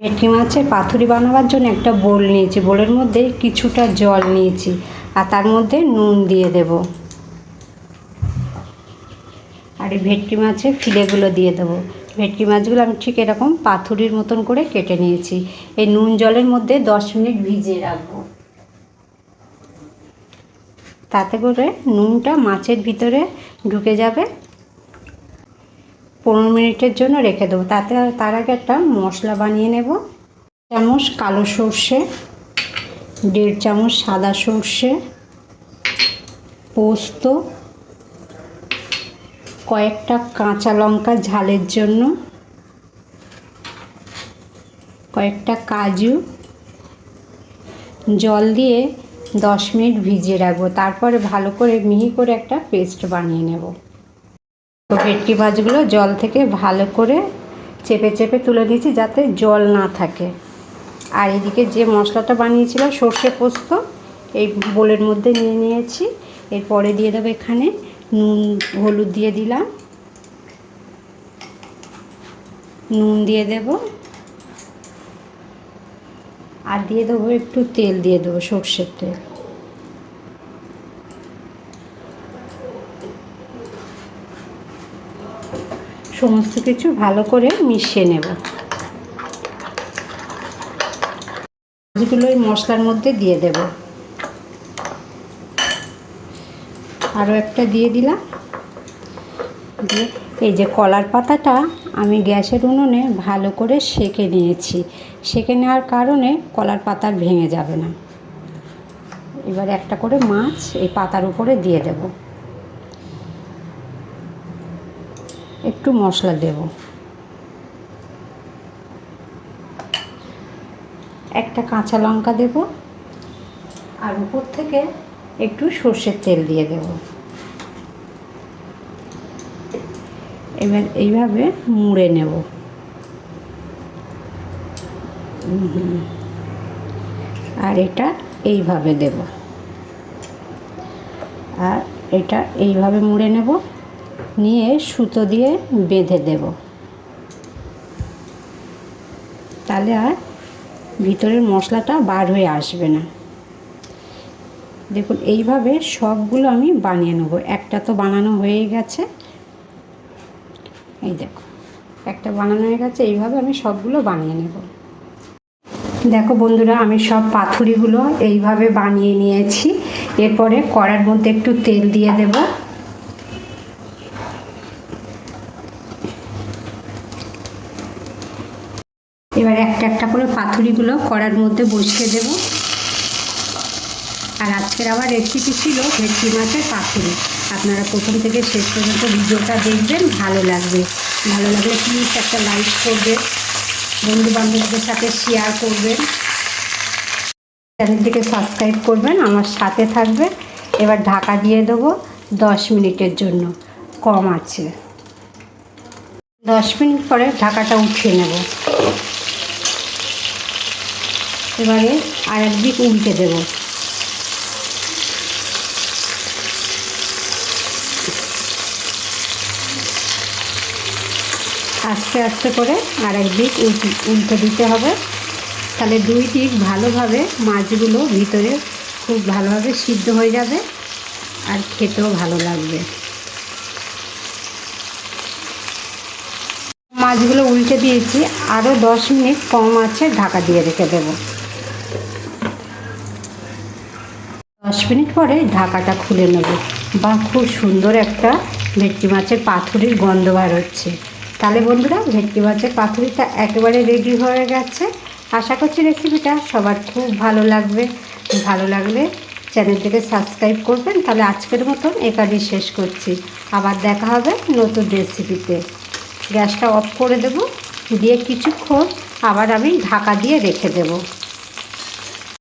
ভেটকি মাছের পাতুরি বানাবার জন্য একটা বোল নিয়েছি। বোলের মধ্যে কিছুটা জল নিয়েছি আর তার মধ্যে নুন দিয়ে দেব। আর এই ভেটকি মাছের ফিলেগুলো দিয়ে দেবো। ভেটকি মাছগুলো আমি ঠিক এরকম পাথুরির মতন করে কেটে নিয়েছি। এই নুন জলের মধ্যে দশ মিনিট ভিজিয়ে রাখব। তাতে করে নুনটা মাছের ভিতরে ঢুকে যাবে। পনেরো মিনিটের জন্য রেখে দেবো। তাতে তার আগে একটা মশলা বানিয়ে নেব। চামচ কালো সর্ষে, দেড় চামচ সাদা সর্ষে, পোস্ত, কয়েকটা কাঁচা লঙ্কা ঝালের জন্য, কয়েকটা কাজু, জল দিয়ে দশ মিনিট ভিজিয়ে রাখব। তারপরে ভালো করে মিহি করে একটা পেস্ট বানিয়ে নেব। তো ভেটকি মাছগুলো জল থেকে ভালো করে চেপে চেপে তুলে দিয়েছি যাতে জল না থাকে। আর এদিকে যে মশলাটা বানিয়েছিলাম সর্ষে পোস্ত, এই বোলের মধ্যে নিয়ে নিয়েছি। এরপরে দিয়ে দেবো এখানে নুন, হলুদ দিয়ে দিলাম। নুন দিয়ে দেব। আর দিয়ে দেবো একটু তেল দিয়ে দেবো সর্ষের তেল। সমস্ত কিছু ভালো করে মিশিয়ে নেব। মাছগুলো ওই মশলার মধ্যে দিয়ে দেব। আরও একটা দিয়ে দিলাম। দিয়ে এই যে কলার পাতাটা আমি গ্যাসের উনুনে ভালো করে সেকে নিয়েছি। সেকে নেওয়ার কারণে কলার পাতা ভেঙে যাবে না। এবার একটা করে মাছ এই পাতার উপরে দিয়ে দেব। একটু মশলা দেব। একটা কাঁচা লঙ্কা দেব। আর উপর থেকে একটু সর্ষের তেল দিয়ে দেব। এবার এইভাবে মুড়ে নেব। আর এটা এইভাবে দেব। আর এটা এইভাবে মুড়ে নেব। নিয়ে সুতো দিয়ে বেঁধে দেব। তাহলে আর ভিতরের মশলাটা বার হয়ে আসবে না। দেখুন, এইভাবে সবগুলো আমি বানিয়ে নেব। একটা তো বানানো হয়ে গেছে। এই দেখো, একটা বানানো হয়ে গেছে। এইভাবে আমি সবগুলো বানিয়ে নেব। দেখো বন্ধুরা, আমি সব পাথুরিগুলো এইভাবে বানিয়ে নিয়েছি। এরপরে কড়ার মধ্যে একটু তেল দিয়ে দেব। এবার একটা একটা করে পাথুরিগুলো কড়ার মধ্যে বসিয়ে দেব। আর আজকের আবার রেসিপি ছিল ভেটকি মাছের পাথুরি। আপনারা প্রথম থেকে শেষ পর্যন্ত ভিডিওটা দেখবেন, ভালো লাগবে। ভালো লাগলে প্লিজ একটা লাইক করবেন বন্ধু বান্ধবদের সাথে শেয়ার করবেন। চ্যানেলটিকে সাবস্ক্রাইব করবেন, আমার সাথে থাকবে এবার ঢাকা দিয়ে দেবো দশ মিনিটের জন্য, কম আছে। দশ মিনিট পরে ঢাকাটা উঠিয়ে নেব। এবারে আর একদিক উল্টে দেবো। আস্তে আস্তে করে আর একদিক উল্টে দিতে হবে। তাহলে দুই দিক ভালোভাবে মাছগুলো ভিতরে খুব ভালোভাবে সিদ্ধ হয়ে যাবে আর খেতেও ভালো লাগবে। মাছগুলো উল্টে দিয়েছি আরও দশ মিনিট কম আছে, ঢাকা দিয়ে রেখে দেব। দশ মিনিট পরে ঢাকাটা খুলে নেব। বা খুব সুন্দর একটা ভেটকি মাছের পাথুরির গন্ধ বার হচ্ছে তাহলে বন্ধুরা, ভেটকি মাছের পাথুরিটা একেবারে রেডি হয়ে গেছে। আশা করছি রেসিপিটা সবার খুব ভালো লাগবে। ভালো লাগলে চ্যানেলটিকে সাবস্ক্রাইব করবেন। তাহলে আজকের মতন এখানেই শেষ করছি। আবার দেখা হবে নতুন রেসিপিতে গ্যাসটা অফ করে দেব। দিয়ে কিছুক্ষণ আবার আমি ঢাকা দিয়ে রেখে দেবো।